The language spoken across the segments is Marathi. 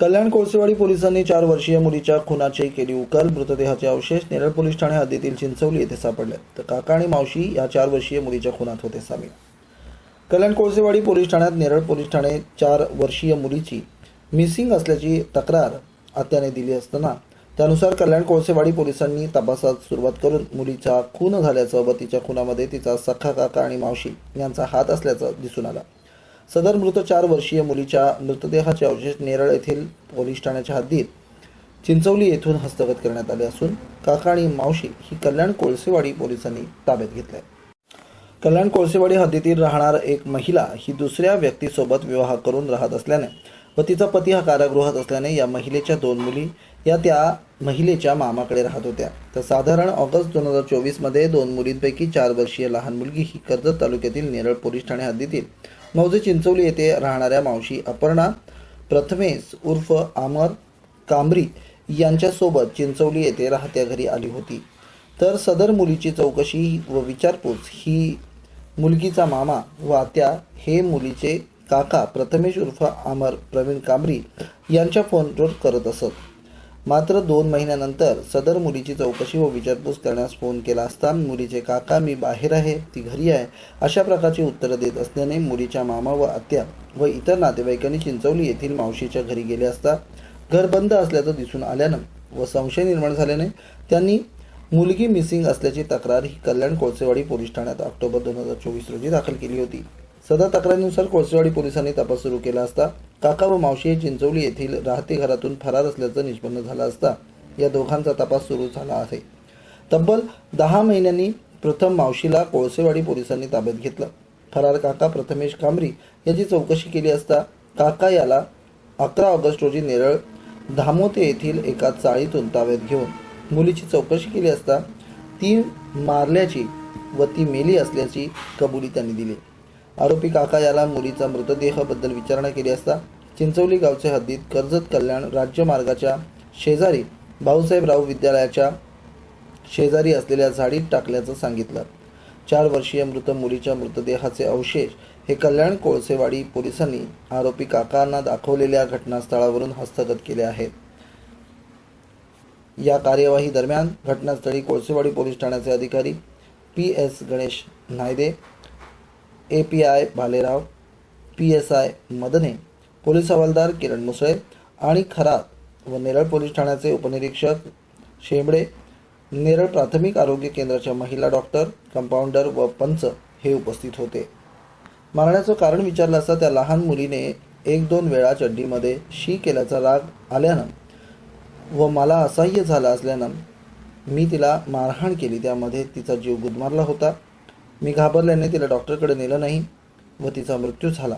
कल्याण कोळसेवाडी पोलिसांनी चार वर्षीय मुलीच्या खुनाची केली उकल. मृतदेहाचे अवशेष नेरळ पोलीस ठाणे हद्दीतील चिंचवली येथे सापडले. तर काका आणि मावशी या चार वर्षीय मुलीच्या खुनात होते सामील. कल्याण कोळसेवाडी पोलीस ठाण्यात नेरळ पोलीस ठाणे चार वर्षीय मुलीची मिसिंग असल्याची तक्रार आत्याने दिली असताना त्यानुसार कल्याण कोळसेवाडी पोलिसांनी तपासात सुरुवात करून मुलीचा खून झाल्याचं व तिच्या खुनामध्ये तिचा सख्खा काका आणि मावशी यांचा हात असल्याचं दिसून आलं. सदर मृत चार वर्षीय मुलीच्या मृतदेहाचे अवशेष नेरळ येथील पोलीस ठाण्याच्या हद्दीत चिंचवली येथून हस्तगत करण्यात आले असून काका आणि मावशी ही कल्याण कोळसेवाडी पोलिसांनी ताब्यात घेतले कल्याण कोळसेवाडी हद्दीतील राहणार एक महिला ही दुसऱ्या व्यक्तीसोबत विवाह करून राहत असल्याने व तिचा पती हा कारागृहात असल्याने या महिलेच्या दोन मुली या त्या महिलेच्या मामाकडे राहत होत्या. तर साधारण ऑगस्ट दोन हजार चोवीसमध्ये दोन मुलींपैकी चार वर्षीय लहान मुलगी ही कर्जत तालुक्यातील नेरळ पोलीस ठाणे हद्दीतील मौजे चिंचवली येथे राहणाऱ्या मावशी अपर्णा प्रथमेश उर्फ आमर कांबरी यांच्यासोबत चिंचवली येथे राहत्या घरी आली होती. तर सदर मुलीची चौकशी व विचारपूस ही मुलगीचा मामा व आत्या हे मुलीचे काका प्रथमेश उर्फ अमर प्रवीण कांबरी यांच्या फोनवर करत असत. मात्र दोन महिन्यानंतर सदर मुलीची चौकशी व विचारपूस करण्यास फोन केला असता मुलीचे काका मी बाहेर आहे ती घरी आहे. अशा प्रकारची उत्तरं देत असल्याने मुलीच्या मामा व आत्या व इतर नातेवाईकांनी चिंचवली येथील मावशीच्या घरी गेले असता घर बंद असल्याचं दिसून आल्यानं व संशय निर्माण झाल्याने त्यांनी मुलगी मिसिंग असल्याची तक्रार ही कल्याण कोळसेवाडी पोलीस ठाण्यात ऑक्टोबर दोन हजार चोवीस रोजी दाखल केली होती. सदर तक्रारीनुसार कोळसेवाडी पोलिसांनी तपास सुरू केला असता. काका व मावशी हे चिंचवली येथील राहते घरातून फरार असल्याचं निष्पन्न झालं असता. या दोघांचा तपास सुरू झाला आहे. तब्बल दहा महिन्यांनी प्रथम मावशीला कोळसेवाडी पोलिसांनी ताब्यात घेतलं. फरार काका प्रथमेश कांबरी याची चौकशी केली असता काका याला अकरा ऑगस्ट रोजी नेरळ धामोते येथील एका चाळीतून ताब्यात घेऊन मुलीची चौकशी केली असता ती मारल्याची व ती मेली असल्याची कबुली त्यांनी दिली. आरोपी काका याला मुलीचा मृतदेहाबद्दल विचारणा केली असता चिंचवली गावचे हद्दीत कर्जत कल्याण राज्य मार्गाच्या शेजारी भाऊसाहेब राव विद्यालयाच्या शेजारी असलेल्या झाडीत टाकल्याचं सांगितलं. चार वर्षीय मृत मुलीच्या मृतदेहाचे अवशेष हे कल्याण कोळसेवाडी पोलिसांनी आरोपी काकांना दाखवलेल्या घटनास्थळावरून हस्तगत केले आहेत. या कार्यवाही दरम्यान घटनास्थळी कोळसेवाडी पोलीस ठाण्याचे अधिकारी P S Ganesh Nayde A P I Bhalerao P S I Madne police हवालदार किरण मुसळे आणि खरात व नेरळ पोलीस ठाण्याचे उपनिरीक्षक शेंबडे नेरळ प्राथमिक आरोग्य केंद्राच्या महिला डॉक्टर कंपाऊंडर व पंच हे उपस्थित होते. मारण्याचं कारण विचारलं असता त्या लहान मुलीने एक दोन वेळा चड्डीमध्ये शी केल्याचा राग आल्यानं व मला असह्य झाला असल्यानं मी तिला मारहाण केली. त्यामध्ये तिचा जीव गुदमारला होता. मी घाबरल्याने तिला डॉक्टरकडे नेलं नाही व तिचा मृत्यू झाला.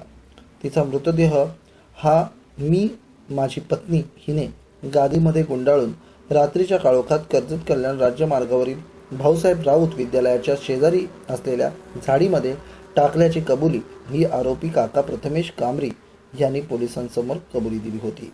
तिचा मृतदेह हा मी माझी पत्नी हिने गादीमध्ये गुंडाळून रात्रीच्या काळोखात कर्जत कल्याण राज्य मार्गावरील भाऊसाहेब राऊत विद्यालयाच्या शेजारी असलेल्या झाडीमध्ये टाकल्याची कबुली ही आरोपी काका प्रथमेश कांबरी यांनी पोलिसांसमोर कबुली दिली होती.